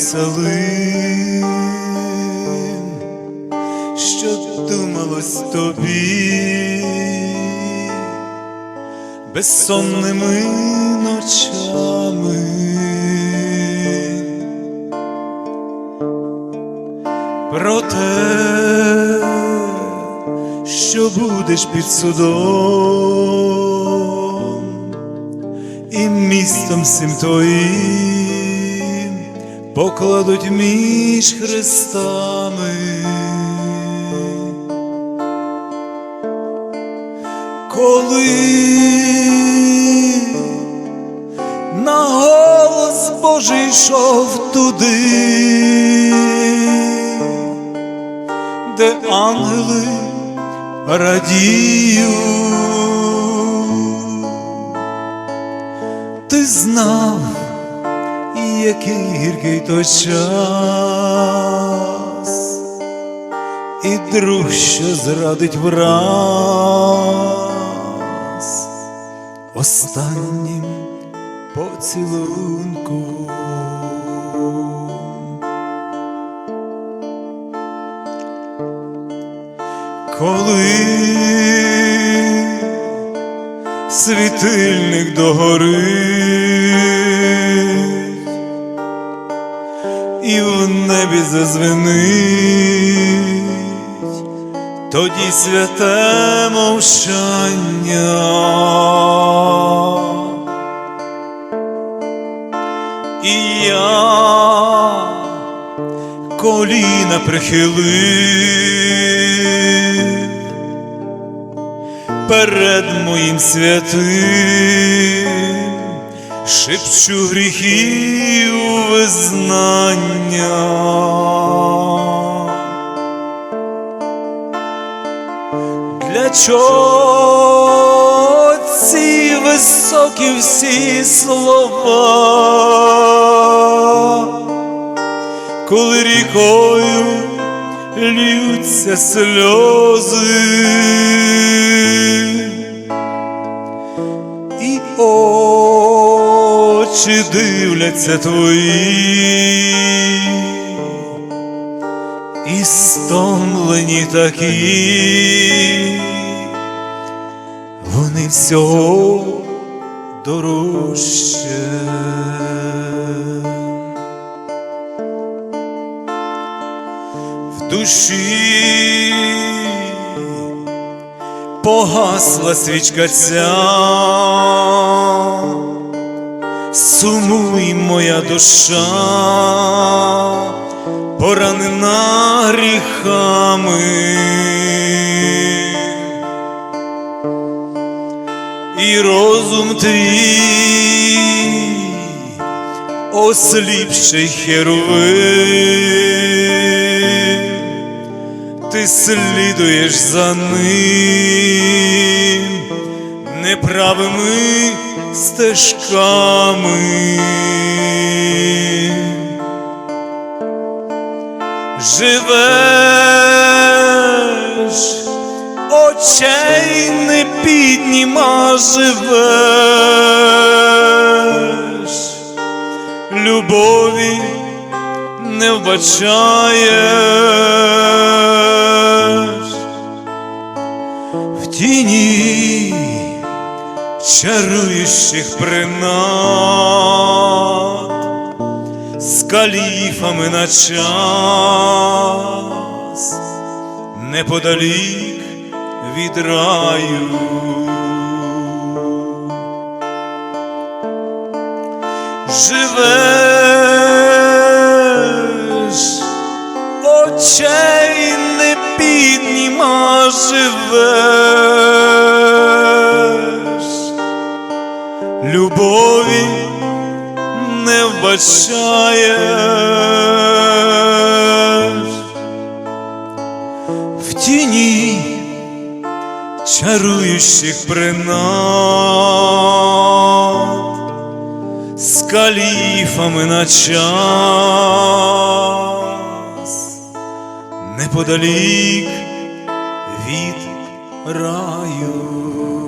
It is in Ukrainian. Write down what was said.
Єрусалим, що думалось тобі безсонними ночами. Про те, що будеш під судом і містом всім твоїм покладуть між хрестами. Коли на голос Божий йшов туди, де ангели радіють, ти знав, який гіркий той час, і друг, що зрадить враз останнім поцілунку. Коли світильник догорить, небі зазвенить, тоді святе мовчання. І я коліна прихилив перед моїм святим, шепчу гріхів визнання. Для чого ці високі всі слова, коли рікою льються сльози, очі дивляться твої. І стомлені такі, вони всього дорожче. В душі погасла свічка ця, сумуй моя душа поранена гріхами, і розум твій осліпший херовим, ти слідуєш за ним неправими стежками. живеш, очей не підніма живеш, любові не вбачаєш, в тіні чаруючих принад з каліфами на час, неподалік від раю. Живеш, любові не вбачаєш в тіні чаруючих принад з каліфами на час неподалік від раю.